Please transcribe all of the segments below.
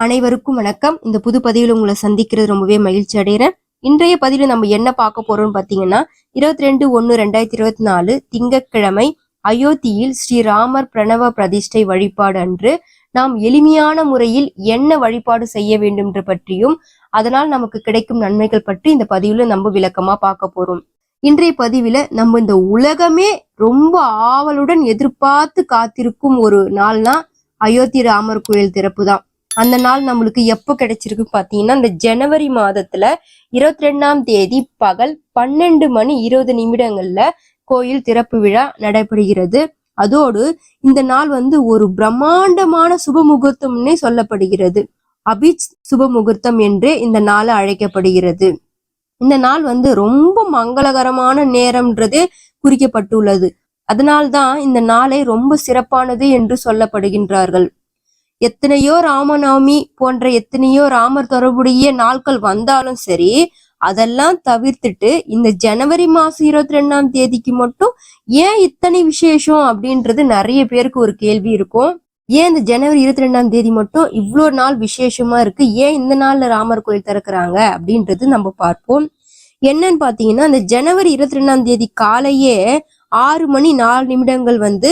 அனைவருக்கும் வணக்கம். இந்த புது பதிவில் உங்களை சந்திக்கிறது ரொம்பவே மகிழ்ச்சி அடைகிறேன். இன்றைய பதிவில் நம்ம என்ன பார்க்க போறோம்னு பார்த்தீங்கன்னா இருபத்தி ரெண்டு ஒன்று ரெண்டாயிரத்தி இருபத்தி நாலு திங்கட்கிழமை அயோத்தியில் ஸ்ரீராமர் பிரணவ பிரதிஷ்டை வழிபாடு அன்று நாம் எளிமையான முறையில் என்ன வழிபாடு செய்ய வேண்டும் என்று பற்றியும் அதனால் நமக்கு கிடைக்கும் நன்மைகள் பற்றி இந்த பதிவில் நம்ம விளக்கமா பார்க்க போறோம். இன்றைய பதிவில நம்ம இந்த உலகமே ரொம்ப ஆவலுடன் எதிர்பார்த்து காத்திருக்கும் ஒரு நாள்னா அயோத்தி ராமர் கோயில் திறப்பு தான் அந்த நாள் நம்மளுக்கு எப்போ கிடைச்சிருக்கு பார்த்தீங்கன்னா இந்த ஜனவரி மாதத்துல இருபத்தி ரெண்டாம் தேதி பகல் பன்னெண்டு மணி இருபது நிமிடங்கள்ல கோயில் திறப்பு விழா நடைபெறுகிறது. அதோடு இந்த நாள் வந்து ஒரு பிரம்மாண்டமான சுப முகூர்த்தம்னே சொல்லப்படுகிறது. அபிஜ் சுப முகூர்த்தம் என்று இந்த நாள் அழைக்கப்படுகிறது. இந்த நாள் வந்து ரொம்ப மங்களகரமான நேரம்ன்றது குறிக்கப்பட்டுள்ளது. அதனால்தான் இந்த நாளை ரொம்ப சிறப்பானது என்று சொல்லப்படுகின்றார்கள். எத்தனையோ ராமநவமி போன்ற எத்தனையோ ராமர் தொடர்புடைய நாட்கள் வந்தாலும் சரி அதெல்லாம் தவிர்த்துட்டு இந்த ஜனவரி மாசம் இருபத்தி ரெண்டாம் தேதிக்கு மட்டும் ஏன் இத்தனை விசேஷம் அப்படின்றது நிறைய பேருக்கு ஒரு கேள்வி இருக்கும். ஏன் இந்த ஜனவரி இருபத்தி ரெண்டாம் தேதி மட்டும் இவ்வளோ நாள் விசேஷமா இருக்கு? ஏன் இந்த நாள்ல ராமர் கோயில் திறக்கிறாங்க? அப்படின்றது நம்ம பார்ப்போம். என்னன்னு பாத்தீங்கன்னா இந்த ஜனவரி இருபத்தி ரெண்டாம் தேதி காலையே ஆறு மணி நாலு நிமிடங்கள் வந்து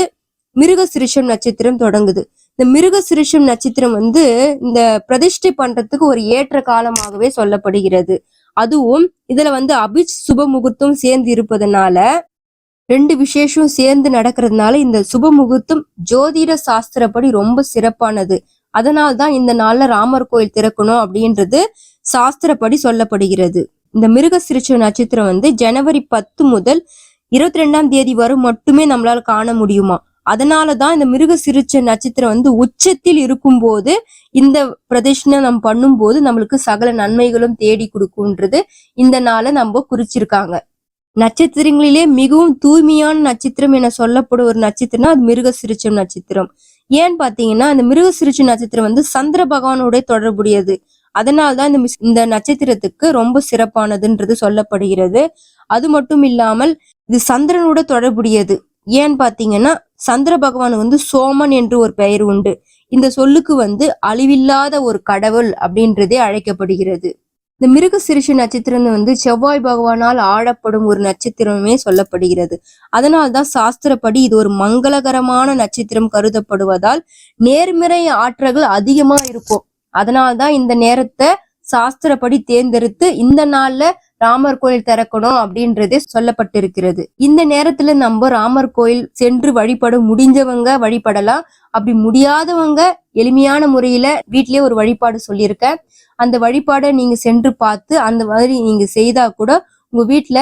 மிருக சிருஷம் நட்சத்திரம் தொடங்குது. இந்த மிருக சிருஷம் நட்சத்திரம் வந்து இந்த பிரதிஷ்டை பண்றதுக்கு ஒரு ஏற்ற காலமாகவே சொல்லப்படுகிறது. அதுவும் இதுல வந்து அபிஜ் சுப முகூர்த்தம் சேர்ந்து இருப்பதனால ரெண்டு விசேஷம் சேர்ந்து நடக்கிறதுனால இந்த சுப முகூர்த்தம் ஜோதிட சாஸ்திரப்படி ரொம்ப சிறப்பானது. அதனால்தான் இந்த நாள்ல ராமர் கோயில் திறக்கணும் அப்படின்றது சாஸ்திரப்படி சொல்லப்படுகிறது. இந்த மிருக சிறுச்ச நட்சத்திரம் வந்து ஜனவரி பத்து முதல் இருபத்தி ரெண்டாம் தேதி வரும் மட்டுமே நம்மளால காண முடியுமா? அதனாலதான் இந்த மிருக சிறுச்ச நட்சத்திரம் வந்து உச்சத்தில் இருக்கும்போது இந்த பிரதேசனை நம்ம பண்ணும்போது நம்மளுக்கு சகல நன்மைகளும் தேடி கொடுக்கும்ன்றது இந்த நாளை நம்ம குறிச்சிருக்காங்க. நட்சத்திரங்களிலே மிகவும் தூய்மையான நட்சத்திரம் என சொல்லப்படும் ஒரு நட்சத்திரம்னா அது மிருக சிறுச்சம் நட்சத்திரம். ஏன்னு பாத்தீங்கன்னா அந்த மிருக சிறுச்சம் நட்சத்திரம் வந்து சந்திர பகவானோட தொடர்புடையது. அதனால்தான் இந்த மிஸ்- இந்த நட்சத்திரத்துக்கு ரொம்ப சிறப்பானதுன்றது சொல்லப்படுகிறது. அது மட்டும் இல்லாமல் இது சந்திரனோட தொடர்புடையது. ஏன்னு பாத்தீங்கன்னா சந்திர பகவான் வந்து சோமன் என்று ஒரு பெயர் உண்டு. இந்த சொல்லுக்கு வந்து அழிவில்லாத ஒரு கடவுள் அப்படின்றதே அழைக்கப்படுகிறது. இந்த மிருக சிறுஷ நட்சத்திரம் வந்து செவ்வாய் பகவானால் ஆடப்படும் ஒரு நட்சத்திரமே சொல்லப்படுகிறது. அதனால்தான் சாஸ்திரப்படி இது ஒரு மங்களகரமான நட்சத்திரம் கருதப்படுவதால் நேர்மறை ஆற்றல்கள் அதிகமா இருக்கும். அதனால்தான் இந்த நேரத்தை சாஸ்திரப்படி தேர்ந்தெடுத்து இந்த நாள்ல ராமர் கோயில் திறக்கணும் அப்படின்றதே சொல்லப்பட்டிருக்கிறது. இந்த நேரத்துல நம்ம ராமர் கோயில் சென்று வழிபட முடிஞ்சவங்க வழிபடலாம். அப்படி முடியாதவங்க எளிமையான முறையில வீட்லயே ஒரு வழிபாடு சொல்லியிருக்கேன் அந்த வழிபாடை நீங்க சென்று பார்த்து அந்த மாதிரி நீங்க செய்தா கூட உங்க வீட்டுல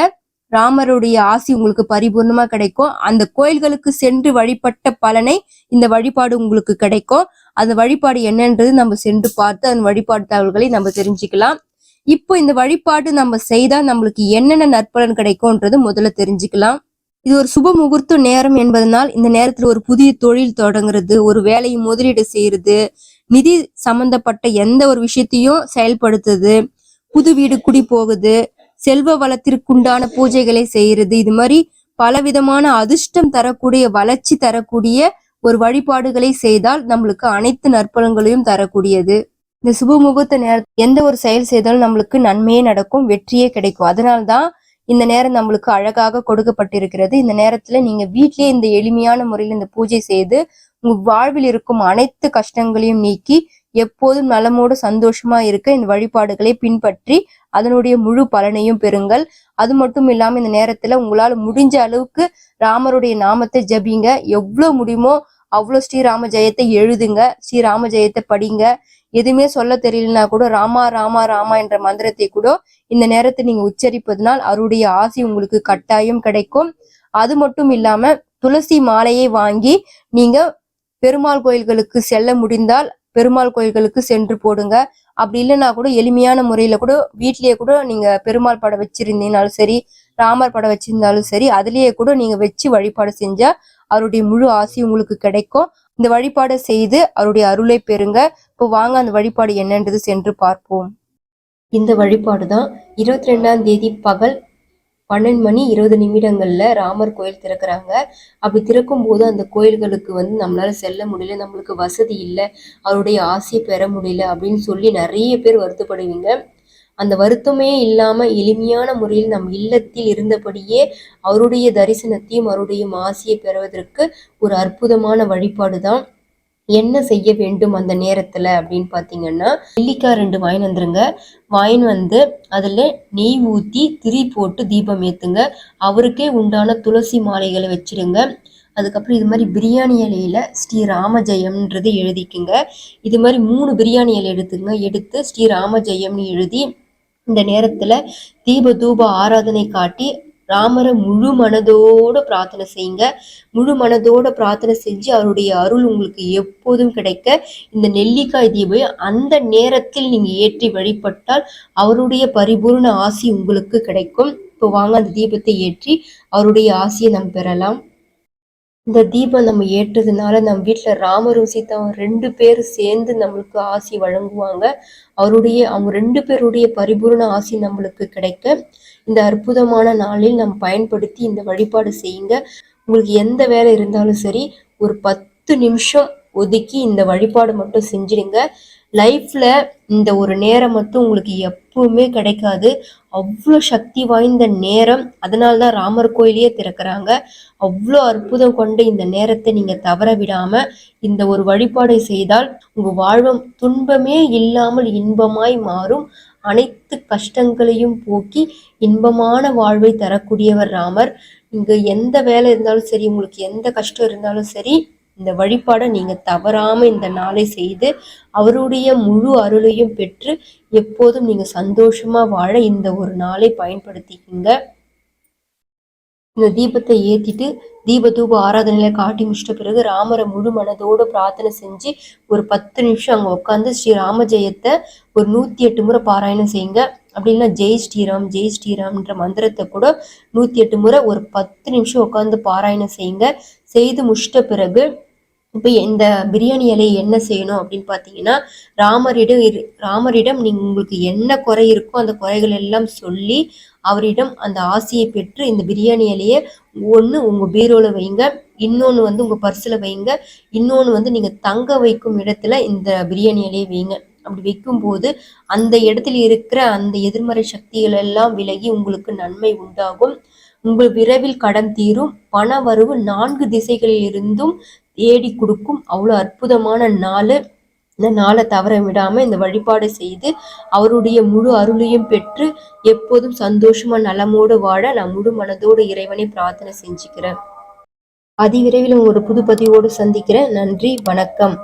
ராமருடைய ஆசி உங்களுக்கு பரிபூர்ணமா கிடைக்கும். அந்த கோயில்களுக்கு சென்று வழிபட்ட பலனை இந்த வழிபாடு உங்களுக்கு கிடைக்கும். அந்த வழிபாடு என்னன்றது நம்ம சென்று பார்த்து அந்த வழிபாடு தகவல்களை நம்ம தெரிஞ்சுக்கலாம். இப்போ இந்த வழிபாடு நம்ம செய்தா நம்மளுக்கு என்னென்ன நற்பலன் கிடைக்கும்ன்றது முதல்ல தெரிஞ்சுக்கலாம். இது ஒரு சுப முகூர்த்த நேரம் என்பதனால் இந்த நேரத்தில் ஒரு புதிய தொழில் தொடங்குறது ஒரு வேலையை முதலீடு செய்யறது நிதி சம்பந்தப்பட்ட எந்த ஒரு விஷயத்தையும் செயல்படுத்துது புது வீடு குடி போகுது செல்வ வளத்திற்குண்டான பூஜைகளை செய்யறது இது மாதிரி பலவிதமான அதிர்ஷ்டம் தரக்கூடிய வளர்ச்சி தரக்கூடிய ஒரு வழிபாடுகளை செய்தால் நம்மளுக்கு அனைத்து நற்பலன்களையும் தரக்கூடியது. இந்த சுப முகூர்த்த நேரத்தில் எந்த ஒரு செயல் செய்தாலும் நம்மளுக்கு நன்மையே நடக்கும் வெற்றியே கிடைக்கும். அதனால்தான் இந்த நேரம் நம்மளுக்கு அழகாக கொடுக்கப்பட்டிருக்கிறது. இந்த நேரத்துல நீங்க வீட்லயே இந்த எளிமையான முறையில் இந்த பூஜை செய்து உங்க வாழ்வில் இருக்கும் அனைத்து கஷ்டங்களையும் நீக்கி எப்போதும் நலமோடு சந்தோஷமா இருக்க இந்த வழிபாடுகளை பின்பற்றி அதனுடைய முழு பலனையும் பெறுங்கள். அது மட்டும் இல்லாம இந்த நேரத்துல உங்களால முடிஞ்ச அளவுக்கு ராமருடைய நாமத்தை ஜபிங்க. எவ்வளவு முடியுமோ அவ்வளவு ஸ்ரீராம ஜெயத்தை எழுதுங்க. ஸ்ரீராம ஜெயத்தை படிங்க. எதுவுமே சொல்ல தெரியலனா கூட ராமா ராமா ராமா என்ற மந்திரத்தை கூட இந்த நேரத்தை நீங்க உச்சரிப்பதனால் அவருடைய ஆசி உங்களுக்கு கட்டாயம் கிடைக்கும். அது மட்டும் இல்லாம துளசி மாலையை வாங்கி நீங்க பெருமாள் கோயில்களுக்கு செல்ல முடிந்தால் பெருமாள் கோயில்களுக்கு சென்று போடுங்க. அப்படி இல்லைன்னா கூட எளிமையான முறையில கூட வீட்லயே கூட நீங்க பெருமாள் படம் வச்சிருந்தீங்கனாலும் சரி ராமர் படம் வச்சிருந்தாலும் சரி அதுலயே கூட நீங்க வச்சு வழிபாடு செஞ்சா அவருடைய முழு ஆசி உங்களுக்கு கிடைக்கும். இந்த வழிபாடை செய்து அவருடைய அருளை பெறுங்க. இப்போ வாங்க அந்த வழிபாடு என்னன்றது சென்று பார்ப்போம். இந்த வழிபாடு தான் இருபத்தி ரெண்டாம் தேதி பகல் பன்னெண்டு மணி இருபது நிமிடங்கள்ல ராமர் கோயில் திறக்கிறாங்க. அப்படி திறக்கும் போது அந்த கோயில்களுக்கு வந்து நம்மளால செல்ல முடியல நம்மளுக்கு வசதி இல்லை அவருடைய ஆசையை பெற முடியல அப்படின்னு சொல்லி நிறைய பேர் வருத்தப்படுவீங்க. அந்த வருத்தமே இல்லாம எளிமையான முறையில் நம் இல்லத்தில் இருந்தபடியே அவருடைய தரிசனத்தையும் அவருடைய ஆசையை பெறுவதற்கு ஒரு அற்புதமான வழிபாடு தான் என்ன செய்ய வேண்டும் அந்த நேரத்துல அப்படின்னு பாத்தீங்கன்னா நெல்லிக்காய் ரெண்டு வாயின் வந்துருங்க. வாயின் வந்து அதுல நெய் ஊத்தி திரி போட்டு தீபம் ஏத்துங்க. அவருக்கே உண்டான துளசி மாலைகளை வச்சிருங்க. அதுக்கப்புறம் இது மாதிரி பிரியாணி இலையில ஸ்ரீ ராமஜெயம்ன்றது எழுதிக்குங்க. இது மாதிரி மூணு பிரியாணி இலை எடுத்துங்க. எடுத்து ஸ்ரீ ராமஜெயம்னு எழுதி இந்த நேரத்துல தீப தூப ஆராதனை காட்டி ராமரை முழு மனதோட பிரார்த்தனை செய்யுங்க. முழு மனதோட பிரார்த்தனை செஞ்சு அவருடைய அருள் உங்களுக்கு எப்போதும் கிடைக்க இந்த நெல்லிக்காய் தீபம் அந்த நேரத்தில் நீங்க ஏற்றி வழிபட்டால் அவருடைய பரிபூர்ண ஆசி உங்களுக்கு கிடைக்கும். இப்போ வாங்க அந்த தீபத்தை ஏற்றி அவருடைய ஆசியை நாம் பெறலாம். இந்த தீபம் நம்ம ஏற்றதுனால நம்ம வீட்டில் ராமரும் சீதாவும் ரெண்டு பேரும் சேர்ந்து நம்மளுக்கு ஆசி வழங்குவாங்க. அவருடைய அவங்க ரெண்டு பேருடைய பரிபூர்ண ஆசி நம்மளுக்கு கிடைக்க இந்த அற்புதமான நாளில் நம்ம பயன்படுத்தி இந்த வழிபாடு செய்யுங்க. உங்களுக்கு எந்த வேலை இருந்தாலும் சரி ஒரு பத்து நிமிஷம் ஒதுக்கி இந்த வழிபாடு மட்டும் செஞ்சிடுங்க. லைஃப்பில் இந்த ஒரு நேரம் மட்டும் உங்களுக்கு எப்பவுமே கிடைக்காது. அவ்வளோ சக்தி வாய்ந்த நேரம். அதனால தான் ராமர் கோயிலையே திறக்கிறாங்க. அவ்வளோ அற்புதம் கொண்ட இந்த நேரத்தை நீங்கள் தவற விடாமல் இந்த ஒரு வழிபாடை செய்தால் உங்கள் வாழ்வம் துன்பமே இல்லாமல் இன்பமாய் மாறும். அனைத்து கஷ்டங்களையும் போக்கி இன்பமான வாழ்வை தரக்கூடியவர் ராமர். இங்கே எந்த வேலை இருந்தாலும் சரி உங்களுக்கு எந்த கஷ்டம் இருந்தாலும் சரி இந்த வழிபாடை நீங்கள் தவறாமல் இந்த நாளை செய்து அவருடைய முழு அருளையும் பெற்று எப்போதும் நீங்கள் சந்தோஷமாக வாழ இந்த ஒரு நாளை பயன்படுத்திக்கிங்க. இந்த தீபத்தை ஏற்றிட்டு தீப தூப ஆராதனையில காட்டி முடிச்சிட்ட பிறகு ராமரை முழு மனதோடு பிரார்த்தனை செஞ்சு ஒரு பத்து நிமிஷம் அங்கே உட்காந்து ஸ்ரீ ராமஜெயத்தை ஒரு நூற்றி எட்டு முறை பாராயணம் செய்யுங்க. அப்படின்னா ஜெய் ஸ்ரீராம் ஜெய் ஸ்ரீராம்ன்ற மந்திரத்தை கூட நூற்றி எட்டு முறை ஒரு பத்து நிமிஷம் உட்காந்து பாராயணம் செய்யுங்க. செய்து முடிச்சிட்ட பிறகு இப்போ இந்த பிரியாணி இலையை என்ன செய்யணும் அப்படின்னு பார்த்தீங்கன்னா ராமரிடம் இரு ராமரிடம் நீங்க உங்களுக்கு என்ன குறை இருக்கோ அந்த குறைகள் எல்லாம் சொல்லி அவரிடம் அந்த ஆசையை பெற்று இந்த பிரியாணி இலையை ஒன்று உங்கள் பீரோவில் வைங்க இன்னொன்று வந்து உங்கள் பர்ஸில் வைங்க இன்னொன்று வந்து நீங்கள் தங்க வைக்கும் இடத்துல இந்த பிரியாணி இலையை வைங்க. அப்படி வைக்கும்போது அந்த இடத்துல இருக்கிற அந்த எதிர்மறை சக்திகள் எல்லாம் விலகி உங்களுக்கு நன்மை உண்டாகும். உங்கள் விரைவில் கடன் தீரும். பண வரவு நான்கு திசைகளில் இருந்தும் தேடி கொடுக்கும். அவ்வளோ அற்புதமான நாள். இந்த நாளை தவற விடாம இந்த வழிபாடு செய்து அவருடைய முழு அருளையும் பெற்று எப்போதும் சந்தோஷமா நலமோடு வாழ நான் முழு மனதோடு இறைவனை பிரார்த்தனை செஞ்சுக்கிறேன். அதிவிரைவில் ஒரு புது பதிவோடு சந்திக்கிறேன். நன்றி. வணக்கம்.